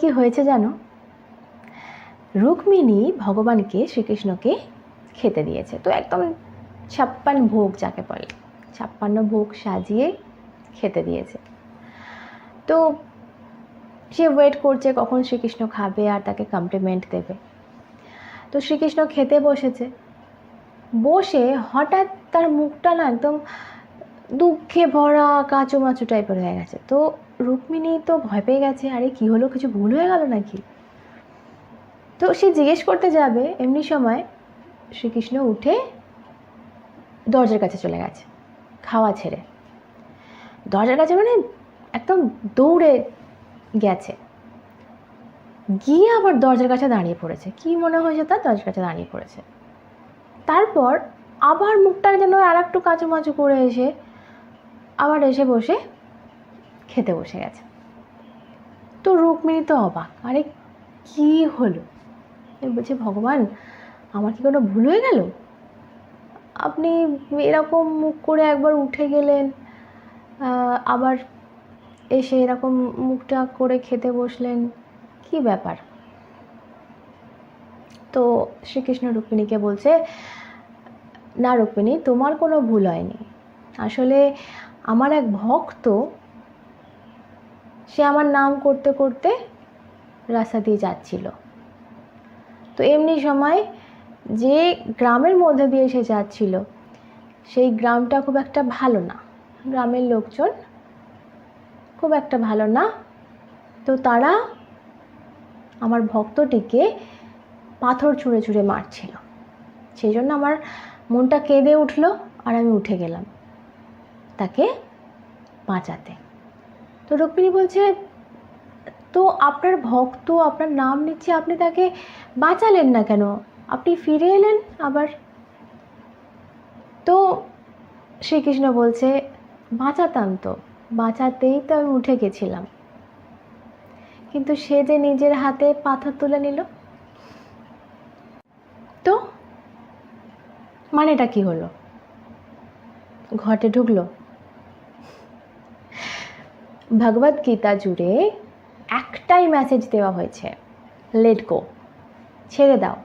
কি হয়েছে জানো? রুক্মিণী ভগবানকে শ্রীকৃষ্ণকে খেতে দিয়েছে। তো একদম ছাপ্পান ভোগ যাকে বলে, ছাপ্পান্ন ভোগ সাজিয়ে খেতে দিয়েছে। তো সে ওয়েট করছে কখন শ্রীকৃষ্ণ খাবে আর তাকে কমপ্লিমেন্ট দেবে। তো শ্রীকৃষ্ণ খেতে বসেছে। বসে হঠাৎ তার মুখটা না একদম দুঃখে ভরা কাঁচু মাচু টাইপের হয়ে গেছে। তো রুক্মিণী তো ভয় পেয়ে গেছে, আরে কি হলো, কিছু ভুল হয়ে গেল নাকি? তো সে জিজ্ঞেস করতে যাবে, এমনি সময় শ্রীকৃষ্ণ উঠে দরজার কাছে চলে গেছে, খাওয়া ছেড়ে। দরজার কাছে মানে একদম দৌড়ে গেছে। গিয়ে আবার দরজার কাছে দাঁড়িয়ে পড়েছে। কি মনে হয়েছে তার? দরজার কাছে দাঁড়িয়ে পড়েছে। তারপর আবার মুখটা যেন আর একটু কাঁচু মাচু করে এসে আবার এসে বসে খেতে বসে গেছে। তো রুক্মিণী তো অবাক, আরে কি হলো? বলছে, ভগবান, আমার কি কোনো ভুল হয়ে গেল? আপনি এরকম মুখ করে একবার উঠে গেলেন আবার এসে এরকম মুখটা করে খেতে বসলেন, কি ব্যাপার? তো শ্রীকৃষ্ণ রুক্মিণীকে বলছে, না রুক্মিণী, তোমার কোনো ভুল হয়নি। আসলে আমার এক ভক্ত সে আমার নাম করতে করতে রাস্তা দিয়ে যাচ্ছিল। তো এমনি সময় যে গ্রামের মধ্যে দিয়ে সে যাচ্ছিল, সেই গ্রামটা খুব একটা ভালো না। গ্রামের লোকজন খুব একটা ভালো না। তো তারা আমার ভক্তটিকে পাথর ছুঁড়ে ছুঁড়ে মারছিল। সেই জন্য আমার মনটা কেঁদে উঠল আর আমি উঠে গেলাম তাকে বাঁচাতে। তো রুক্মিণী বলছে, তো আপনার ভক্ত, আপনার নাম নিচ্ছে, আপনি তাকে বাঁচালেন না কেন? আপনি ফিরে এলেন আবার? তো শ্রীকৃষ্ণ বলছে, বাঁচাতাম তো, বাঁচাতেই তো আমি উঠে গেছিলাম। কিন্তু সে যে নিজের হাতে পাথর তুলে নিল, তো মানেটা কি হলো? ঘটে ঢুকলো। ভগবদ গীতা জুড়ে একটাই মেসেজ দেওয়া হয়েছে লেট গো ছেড়ে দাও।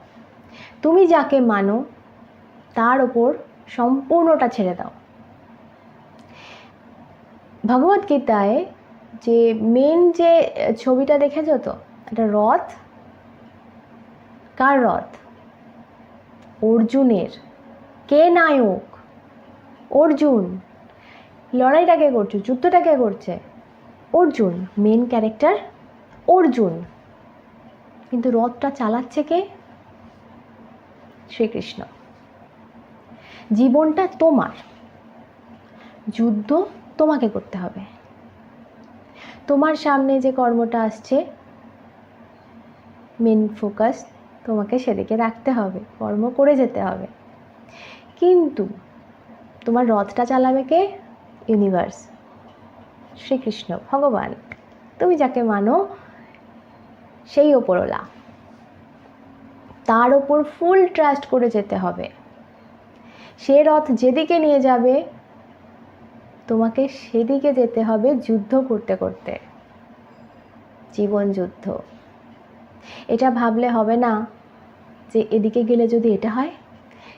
তুমি যাকে মানো, তার ওপর সম্পূর্ণটা ছেড়ে দাও। ভগবদ গীতায় যে মেন যে ছবিটা দেখেছ তো একটা রথ? কার রথ? অর্জুনের। কে নায়ক? অর্জুন। লড়াইটা কে করছে? যুদ্ধটা কে করছে? Arjun main character Arjun. কিন্তু রথটা চালাচ্ছে কে? শ্রীকৃষ্ণ। জীবনটা তোমার। যুদ্ধ তোমাকে করতে হবে। তোমার সামনে যে কর্মটা আসছে মেন ফোকাস তোমাকে সেদিকে রাখতে হবে, কর্ম করে যেতে হবে। কিন্তু তোমার রথটা চালাবে কে? ইউনিভার্স শ্রীকৃষ্ণ, ভগবান। তুমি যাকে মানো, সেই ওপরওয়ালা। তার ওপর ফুল ট্রাস্ট করে যেতে হবে। সে রথ যেদিকে নিয়ে যাবে, তোমাকে সেদিকে যেতে হবে যুদ্ধ করতে করতে। জীবন যুদ্ধ। এটা ভাবলে হবে না যে এদিকে গেলে যদি এটা হয়,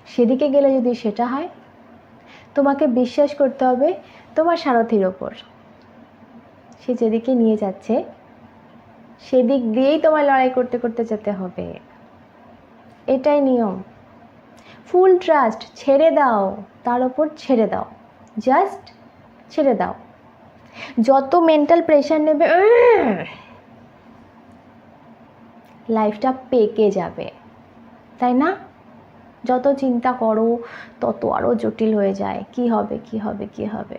সেদিকে গেলে যদি সেটা হয়, তোমাকে বিশ্বাস করতে হবে তোমার সারথির ওপর। সে যেদিকে নিয়ে যাচ্ছে, সেদিক দিয়েই তোমার লড়াই করতে করতে যেতে হবে। এটাই নিয়ম। ফুল ট্রাস্ট ছেড়ে দাও, তার ওপর ছেড়ে দাও। জাস্ট ছেড়ে দাও। যত মেন্টাল প্রেশার নেবে লাইফটা পেকে যাবে। তাই না? যত চিন্তা করো, তত আরও জটিল হয়ে যায়। কি হবে কি হবে কি হবে?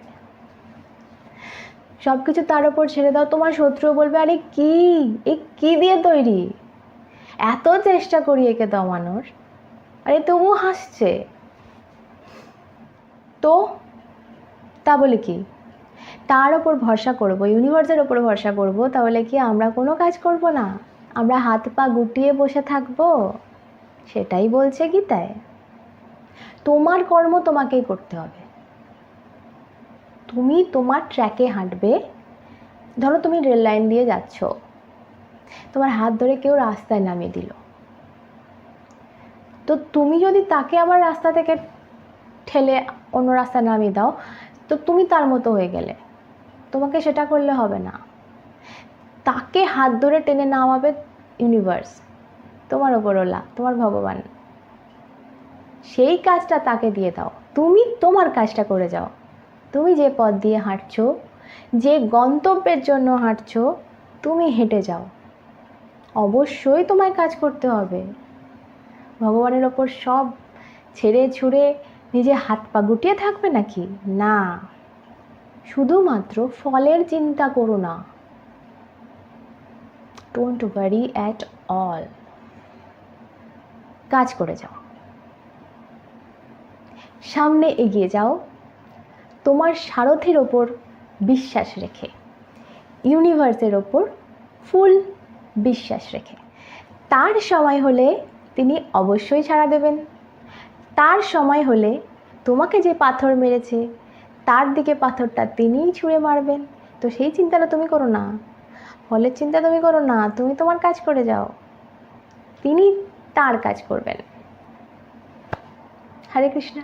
সব কিছু তার ওপর ছেড়ে দাও, তোমার শত্রু বলবে, আরে কি? এ কি দিয়ে তৈরি? এত চেষ্টা করি একে দমানোর। আরে তবু হাসছে। তো, তা বলে কি? তার ওপর ভরসা করব, ইউনিভার্সের ওপর ভরসা করব, তাহলে কি আমরা কোনো কাজ করব না? আমরা হাত পা গুটিয়ে বসে থাকব? সেটাই বলছে গীতায়। তোমার কর্ম তোমাকেই করতে হবে। তুমি তোমার ট্র্যাকে হাঁটবে। ধরো তুমি রেল লাইন দিয়ে যাচ্ছ। তোমার হাত ধরে কেউ রাস্তায় নামিয়ে দিল। তো তুমি যদি তাকে আবার রাস্তা থেকে ঠেলে অন্য রাস্তায় নামিয়ে দাও, তো তুমি তার মতো হয়ে গেলে। তোমাকে সেটা করলে হবে না। তাকে হাত ধরে টেনে নামাবে ইউনিভার্স তোমার ওপরওয়ালা তোমার ভগবান। সেই কাজটা তাকে দিয়ে দাও। তুমি তোমার কাজটা করে যাও। তুমি যে পথ দিয়ে হাঁটছো, যে গন্তব্যের জন্য হাঁটছো, তুমি হেঁটে যাও। অবশ্যই তোমায় কাজ করতে হবে। ভগবানের ওপর সব ছেড়ে ছুড়ে নিজে হাত পা গুটিয়ে থাকবে নাকি? না। শুধুমাত্র ফলের চিন্তা করো না। ডোন্ট ওয়ারি অ্যাট অল কাজ করে যাও। সামনে এগিয়ে যাও। তোমার সারথির ওপর বিশ্বাস রেখে, ইউনিভার্সের ওপর ফুল বিশ্বাস রেখে। তার সময় হলে তিনি অবশ্যই ছাড়া দেবেন। তার সময় হলে তোমাকে যে পাথর মেরেছে, তার দিকে পাথরটা তিনিই ছুঁড়ে মারবেন। তো সেই চিন্তাটা তুমি করো না। ফলের চিন্তা তুমি করো না, তুমি তোমার কাজ করে যাও। তিনি তার কাজ করবেন। হরে কৃষ্ণ।